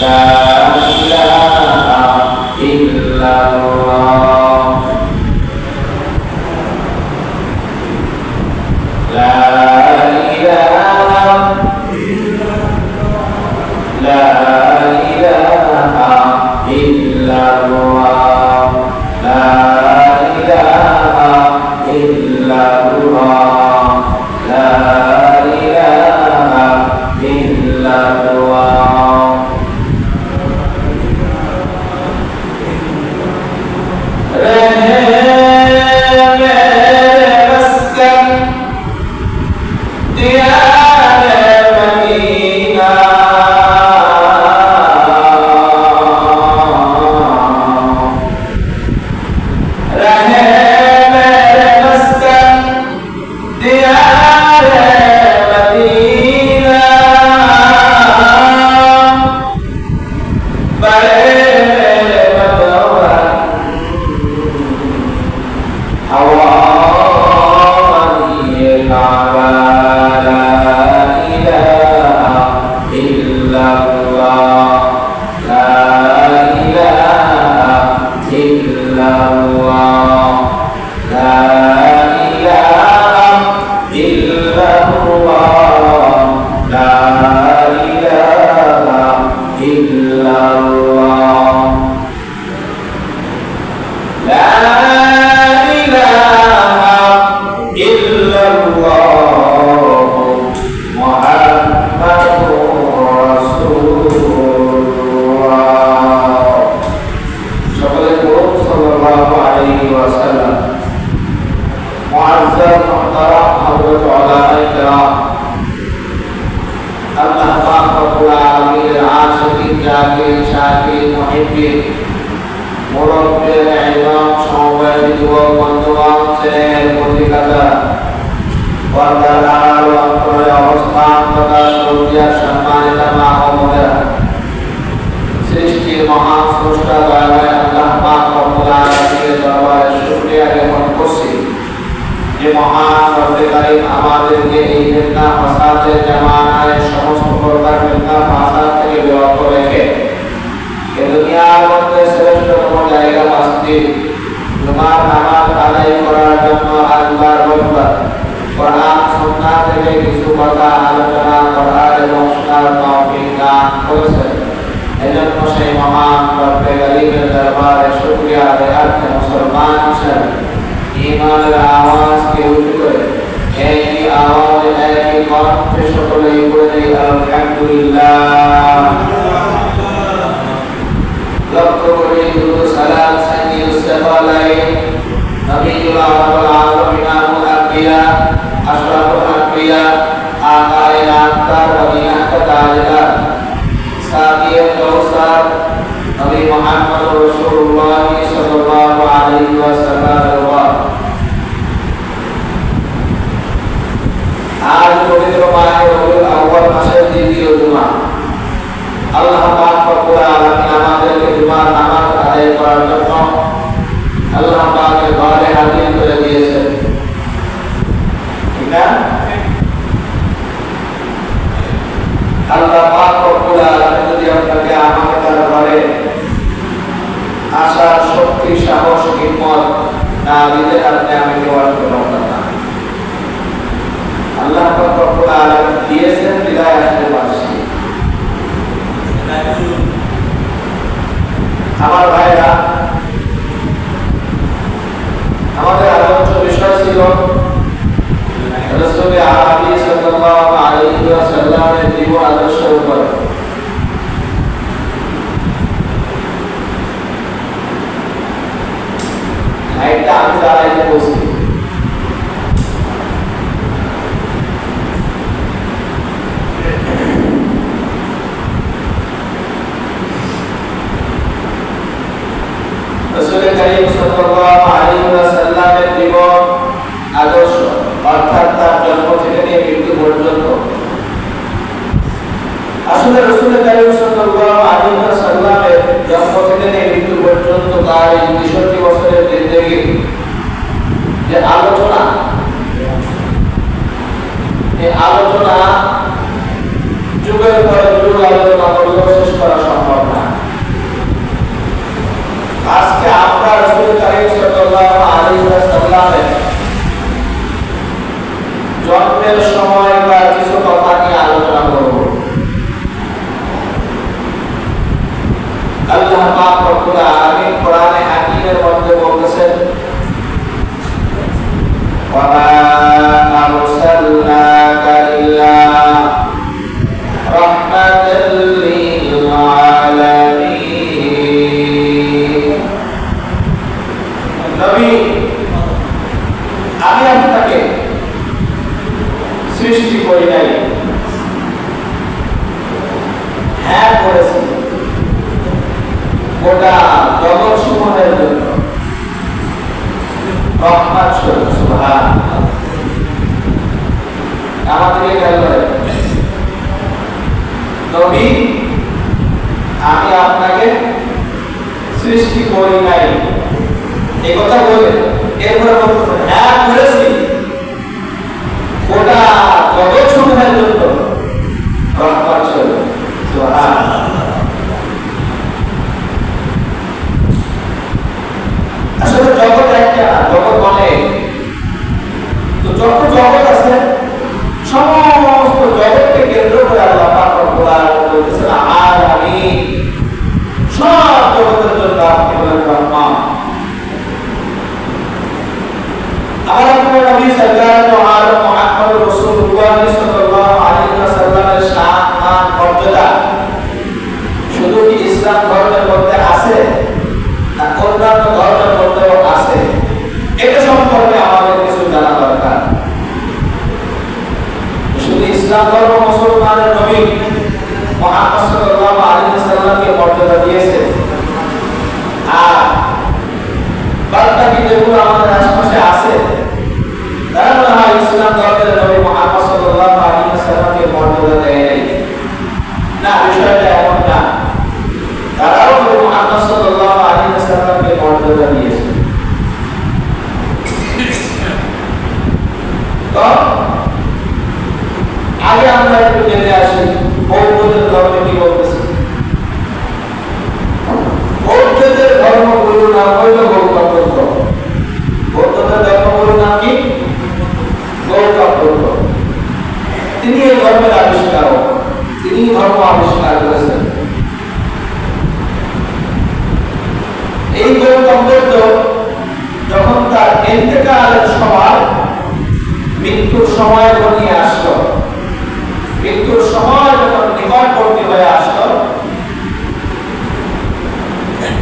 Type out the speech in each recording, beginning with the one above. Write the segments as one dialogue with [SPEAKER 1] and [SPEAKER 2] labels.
[SPEAKER 1] la معزز محترم حضرت علماء کرام اللہ پاک رب العالمین عاشقین جاکین شاکین محبین মুরব্বের একদম সমবায় যুবক বন্ধুগণ শ্রেণির পত্রিকাটা পর্দার আড়াল অন্তরে অবস্থান তথা সৌদিয়ার সম্মানিত মা ও মোদেরা সৃষ্টির আল্লাহ পাক রব্বুল দরবারে শুকরিয়া জ্ঞাপন করছি যে মহান রব্বেকারী আমাদেরকে এই ফেতনা, ফাসাদের জামানায় সমস্ত প্রকার ফেতনা, ফাসাদ থেকে বিরত রেখে এ দুনিয়ার মধ্যে শ্রেষ্ঠতম জায়গা মসজিদ তোমার নামাজ আদায় করার জন্য আল্লাহর রব্বার কোরআন সন্না থেকে কিছু কথা আলোচনা করার এবং শোনার তৌফিক দান করেছেন। এজন্য সেই মহান রব্বে গরিবের দরবারে শুক্রিয়া দেয়ার মুসলমান হিসেবে Nabi Muhammad Rasulullah sallallahu alaihi পবিত্র মাহে রবিউল আউয়াল মাসের দ্বিতীয় জুমা আল্লাহ পাক রব্বুল আমাদেরকে জুমার নামাজ আদায় করার জন্য আল্লাহ পাকের ঘরে হাজির করে দিয়েছেন ঠিক আল্লাহ পাক যদি আপনাকে জন্মের সময় তার কিছু কথা নিয়ে আলোচনা করব। আল্লাহ পাক রব্বুল আলামিন কোরআনে হাকিমের মধ্যে বলেছেন ওয়া আরসালনা সৃষ্টি করি নাই। হ্যাঁ করেছি। গোটা সমূহের জন্য। নবী, আমি আপনাকে সৃষ্টি করি নাই। এই কথা বলে, এরপরে হ্যাঁ করেছি। গোটা জগৎ সমূহের জন্য রহমত স্বরূপ সুবহান আসলে জগৎ একটা জগৎ অনেক তো যত জগৎ আছে সমস্ত জগৎকে কেন্দ্র করে আল্লাহ পাক রব্বুল আলামিন বলতেছেন আর আমি সব জগতের জন্য আপনি হলেন রহমান আমার আপনার নবী সরকার তো আলম মুহাম্মদ রাসূলুল্লাহ সাল্লাল্লাহু আলাইহি ওয়াসাল্লামের শান মান মর্যাদা শুধু কি ইসলাম ধর্মের মধ্যে আছে না অন্যান্য ধর্মের মধ্যেও আছে এটা সম্পর্কে আমাদের কিছু জানা দরকার শুধু ইসলাম ধর্ম মুসলমানের নবী মুহাম্মদ সাল্লাল্লাহু আলাইহি ওয়াসাল্লামকে মর্যাদা দিয়েছে। আর বাকি যেগুলো আমাদের আশেপাশে আছে ইসলাম ধর্মের নবী মুহাম্মদ মর্যাদা দেয় না, বিষয়টা এমন না তারাও নবী মুহাম্মদ সাল্লাল্লাহু আলাইহি ওয়াসাল্লামকে মর্যাদা দিয়েছে তো আগে আমরা একটু জেনে আসি বৌদ্ধদের ধর্মে কি বলতেছে বৌদ্ধদের ধর্মগুরুর নাম হইল গৌতম বুদ্ধ বৌদ্ধদের ধর্মগুরুর নাম কি গৌতম বুদ্ধ তিনি এই ধর্মের আবিষ্কারক তিনি ধর্ম আবিষ্কার করেছেন এই গৌতম বুদ্ধ যখন তার এতেকালের সময় মৃত্যুর সময় ঘনিয়ে আসলো মৃত্যুর সময় যখন নিকটবর্তী হয়ে আসলো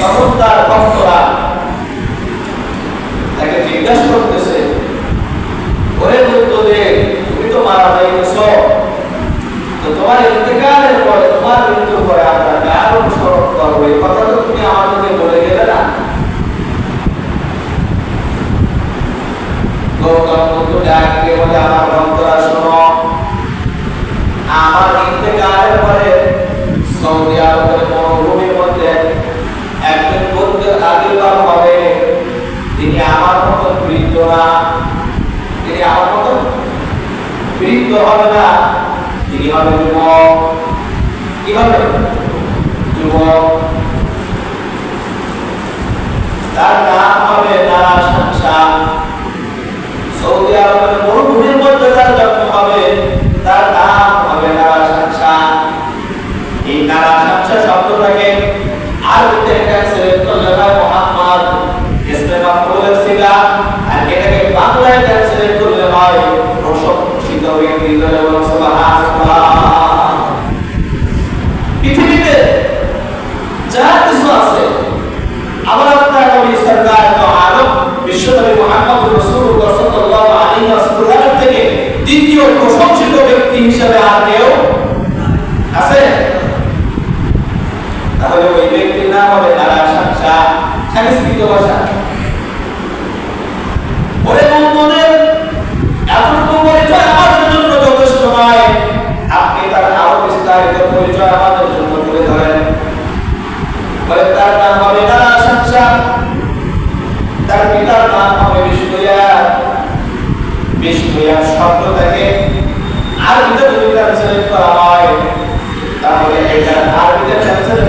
[SPEAKER 1] তখন তার ভক্তরা তাকে জিজ্ঞাসা করতেছে ওরে বুদ্ধদেব তো মারা তো তোমার ইন্তেকালের পরে তোমার মৃত্যুর পরে আমরা কার অনুসরণ করব এই কথা তো তুমি আমাদেরকে বলে গেলে না গৌতম বুদ্ধ ডাককে বলে আমার ভক্তরা শোনো আমার ইন্তেকালের পরে সৌদি আরবের মরুভূমির মধ্যে একজন বুদ্ধের আবির্ভাব হবে তিনি আমার মতন বৃদ্ধ না বৃদ্ধ হবে না। তিনি হবে যুবক। কি হবে যুবক তার নাম হবে নারা সংসা সৌদি আরবের মরুভূমির মধ্যে তার জন্ম হবে তার নাম হবে নারা সংসা এই নারা সংসা শব্দটাকে আরবিতে ট্রান্সলেট করলে হয় মোহাম্মদ ইসমে মাফউলের সিগা আর এটাকে বাংলায় ট্রান্সলেট করলে হয় প্রশংসিত ব্যক্তি ধরে বলো সুবহানাল্লাহ পৃথিবীতে যা কিছু আছে আবার আপনার নবী সরকার তো আলম বিশ্বনবী মুহাম্মদ রাসূলুল্লাহ সাল্লাল্লাহু আলাইহি ওয়াসাল্লাম থেকে দ্বিতীয় প্রশংসিত ব্যক্তি হিসেবে আর কেউ আছে? তাহলে ওই ব্যক্তির নাম হবে তারা শাসা সংস্কৃত ভাষা। ওরে আমাদের জন্য তার তুলে ধরেন। বলে তার নাম হবে নারা শাসা তার পিতার নাম বিষ্ণুয়া শব্দ থাকে। আরবিতে যদি ট্রান্সলেট করা হয় তাহলে এটা আরবিতে ট্রান্সলেট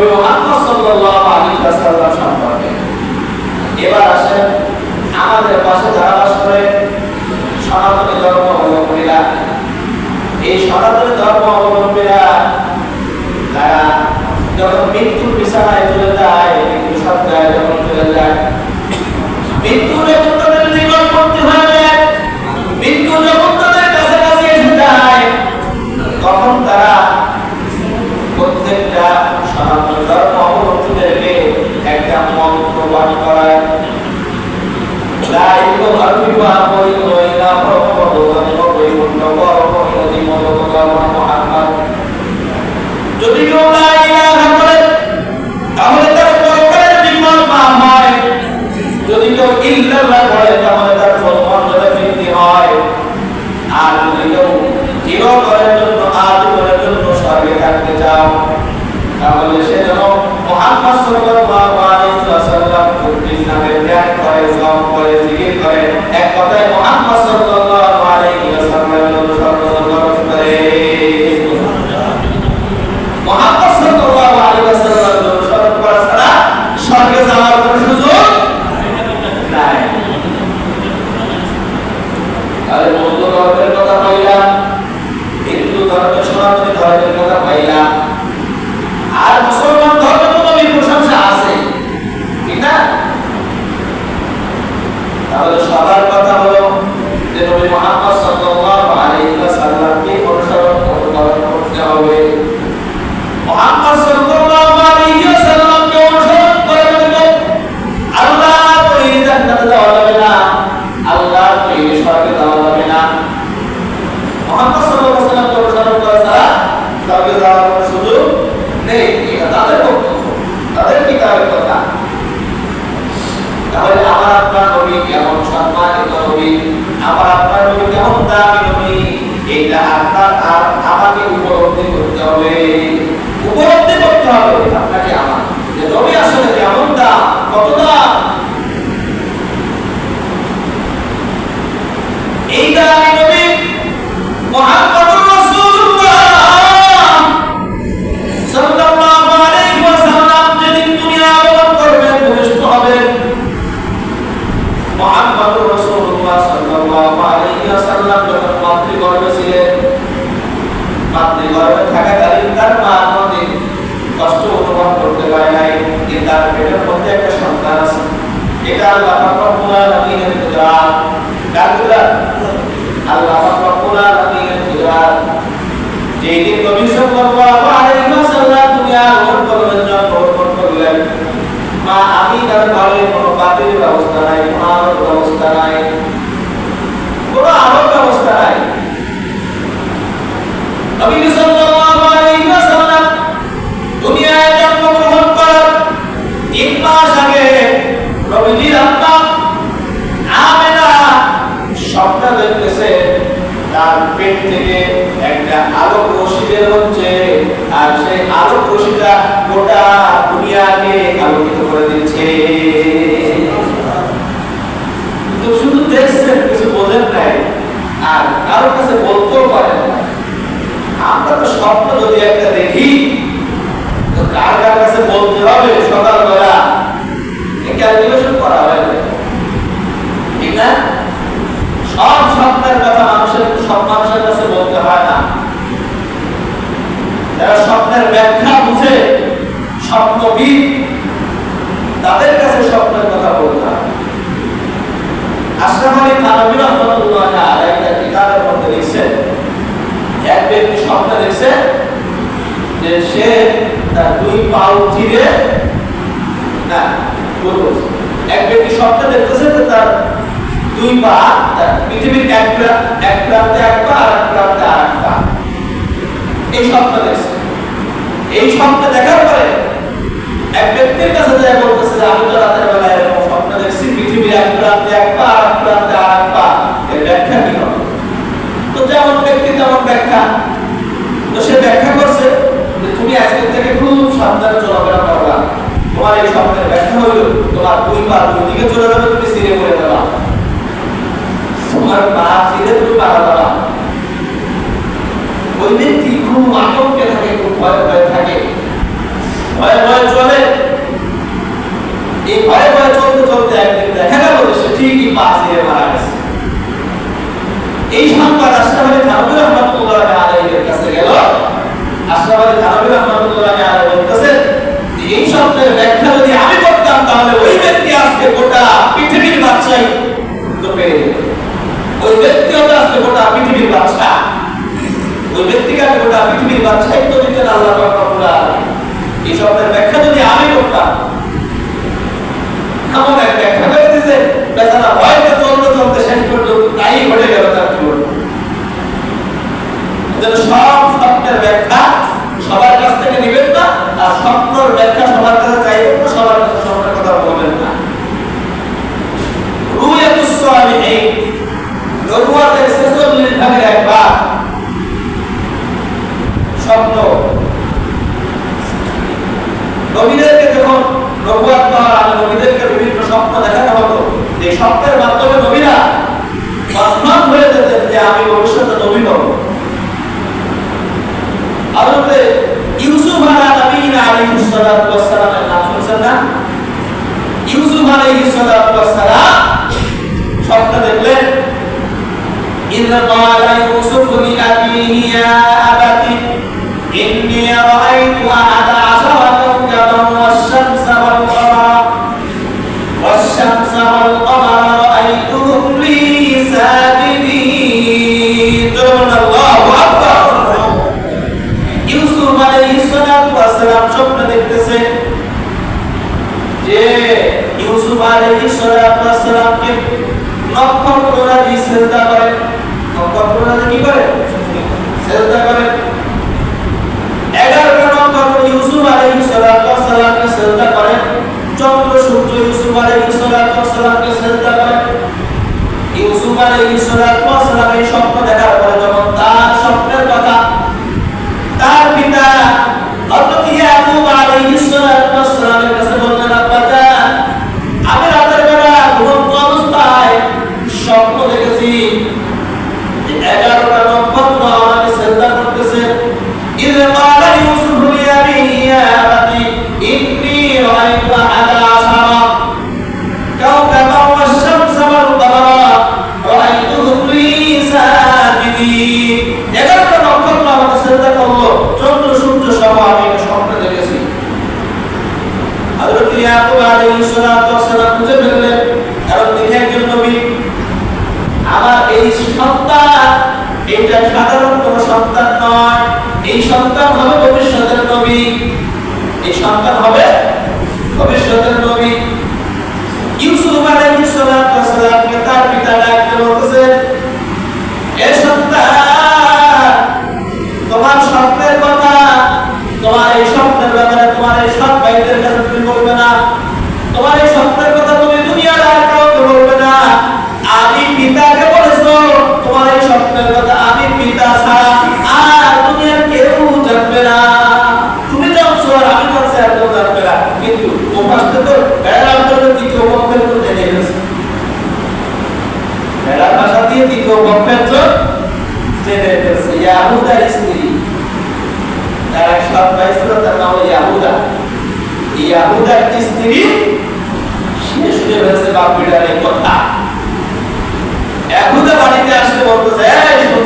[SPEAKER 1] নবী মুহাম্মদ সাল্লাল্লাহু আলাইহি ওয়াসাল্লাম সম্পর্কে। এবার আসেন আমাদের পাশে যারা করে, সনাতনী ধর্ম অবলম্বীরা। এই সনাতনী ধর্ম অবলম্বীরা তারা যখন মৃত্যুর বিছানায় চলে যায় মৃত্যু সত্তায় যখন যায় মৃত্যু যখন তাদের নিকটবর্তী হয়ে তখন তারা তাহলে সে যেন মুহাম্মদ সাল্লাল্লাহু আলাইহি ওয়াসাল্লাম ধ্যান করে জপ করে জিকির করে এক কথায় মুহাম্মদ সাল্লাল্লাহু আলাইহি ওয়াসাল্লামের অনুসরণ করে। মুহাম্মদ সাল্লাল্লাহু আলাইহি ওয়াসাল্লামের অনুসরণ করা ছাড়া স্বর্গে যাওয়ার কোনো সুযোগ নাই। তাহলে বৌদ্ধ ধর্মের কথা পাইলাম হিন্দু ধর্মের সনাতনী ধর্মের কথা পাইলাম আর মুসলমান ধর্মে তো নবীর প্রশংসা আছে ঠিক না তাহলে কথা হলো যে নেই। এটা তাদের বক্তব্য কথা। তাহলে আমার আপনার নবী নবী আপনার নবী কেমন এটা আপনার আমাকে উপলব্ধি করতে হবে। উপলব্ধি হবে। আপনাকে আমার। যে নবী আসলে কেমন দাম? কত দাম? ওয়াসাল্লাম যখন মাতৃগর্ভে ছিলেন মাতৃগর্ভে থাকাকালীন তার মা কোনদিন কষ্ট অনুভব করতে পারে নাই, যে তার পেটের মধ্যে একটা সন্তান আছে। এটা আল্লাহ রব্বুল আলামিনের কুদরত। কার কুদরত? আল্লাহ রব্বুল আলামিনের কুদরত। যেই নবী সাল্লাল্লাহু আলাইহি ওয়াসাল্লাম দুনিয়া আগমন করলেন জন্মগ্রহণ করলেন, মা আমিনার ঘরে কোনো বাতির ব্যবস্থা নাই, কোনো ব্যবস্থা নাই। করে দিচ্ছে। তো শুধু দেখছেন বোঝেন নাই। আর কারোর কাছে বলতেও পারেন আমরা তো স্বপ্ন যদি একটা দেখি, তো কার কার কাছে বলতে হবে সকালবেলা ক্যালকুলেশন করা হয় ঠিক না? সব স্বপ্নের কথা মানুষের সব মানুষের কাছে বলতে হয় না। যারা স্বপ্নের ব্যাখ্যা বুঝে, স্বপ্নবিদ, তাদের কাছে স্বপ্নের কথা বলতে হয়। আশরাফ আলী রহমতুল্লাহ আলাইহি একটা কিতাবের মধ্যে লিখছেন এক ব্যক্তি দেখছে যে সে তার দুই পাও চিরে না এক ব্যক্তি স্বপ্নে দেখতেছে যে তার দুই পা পৃথিবীর এক এক প্রান্তে এক পা আর এক প্রান্তে আর এক পা। এই স্বপ্ন দেখছে। এই স্বপ্ন দেখার পরে এক ব্যক্তির কাছে যায় বলতেছে যে, আমি তো রাতের বেলায় এরকম স্বপ্ন দেখছি পৃথিবীর এক প্রান্তে এক পা আর এক প্রান্তে আর এক পা এর ব্যাখ্যা কি হবে তো যেমন ব্যক্তি তেমন ব্যাখ্যা তো সে ব্যাখ্যা করছে যে তুমি আজকে থেকে খুব সাবধানে চলাফেরা করবা তোমার এই স্বপ্নের ব্যাখ্যা হইল তোমার দুই পা দুই দিকে চলে যাবে, তুমি সিরে পড়ে যাবা তোমার পা সিরে তুমি পারা যাবা ওই ব্যক্তি খুব আতঙ্কে থাকে খুব ভয়ে ভয়ে থাকে। ভয়ে ভয়ে চলে। এই ভয়ে ভয়ে চলতে চলতে একদিন দেখা গেল সে ঠিকই পা সিরে মারা গেছে। এই সংবাদ আশরাফ আলী থানভী রহমাতুল্লাহ আলাইহির কাছে গেল। আশরাফ আলী থানভী রহমাতুল্লাহ আলাইহি বলতেছেন স্বপ্নের ব্যাখ্যা যদি আমি করতাম, তাহলে ওই ব্যক্তি আজকে গোটা পৃথিবীর পেয়ে ওই ব্যক্তি হতো আজকে গোটা পৃথিবীর বাদশা ওই ব্যক্তিকে গোটা পৃথিবীর বাদশাহী তো দিতেন আল্লাহ রব্বুল এই স্বপ্নের ব্যাখ্যা যদি আমি করতাম, এমন এক ব্যাখ্যা করে দিছে বেচারা ভয়তে চলতে চলতে শেষ পর্যন্ত তাই ঘটে গেল তার জীবন। সব স্বপ্নের ব্যাখ্যা সবার কাছ স্বপ্নের ব্যাখ্যা সবার কাছে চাইবেন يوسف لأبيه يا أبت إني رأيت أحد عشر كوكبا والشمس والقمر والشمس والقمر رأيتهم لي ساجدين قلنا الله أكبر ইউসুফ আলাইহিস সালাতু ওয়াস সালাম স্বপ্ন দেখতেছে যে ইউসুফ আলাইহিস সালাতু ওয়াস সালামকে নক্ষত্ররা যে সেজদা আলাইহিস সালাতু ওয়াস ইউসুফ আলাইহিস সালাতু ওয়াস স্বপ্ন দেখার ইয়াকুব আলাইহিস সালাতু ওয়াস সালাম ফেললেন, কারণ তিনি একজন নবী। এই সন্তান তোমার স্বপ্নের কথা, তোমার এই স্বপ্নের ব্যাপারে তোমার এই সব ভাইদের কাছে তুমি জানবে না। তুমি জানছো আর আমি জানছি আর কেউ জানবে না। কিন্তু ওপাশে তো বেড়ার জন্য দ্বিতীয় পক্ষের তো জেনে গেছে বেড়ার ভাষা দিয়ে দ্বিতীয় পক্ষের জন্য জেনে ফেলছে ইয়াহুদার স্ত্রী। তার এক সৎ ভাইছিল তার নাম ইয়াহুদা। ইয়াহুদার স্ত্রী সে শুনে ফেলছে বাপ বেটার কথা। ইয়াহুদা বাড়িতে আসলে বলতেছে "এই,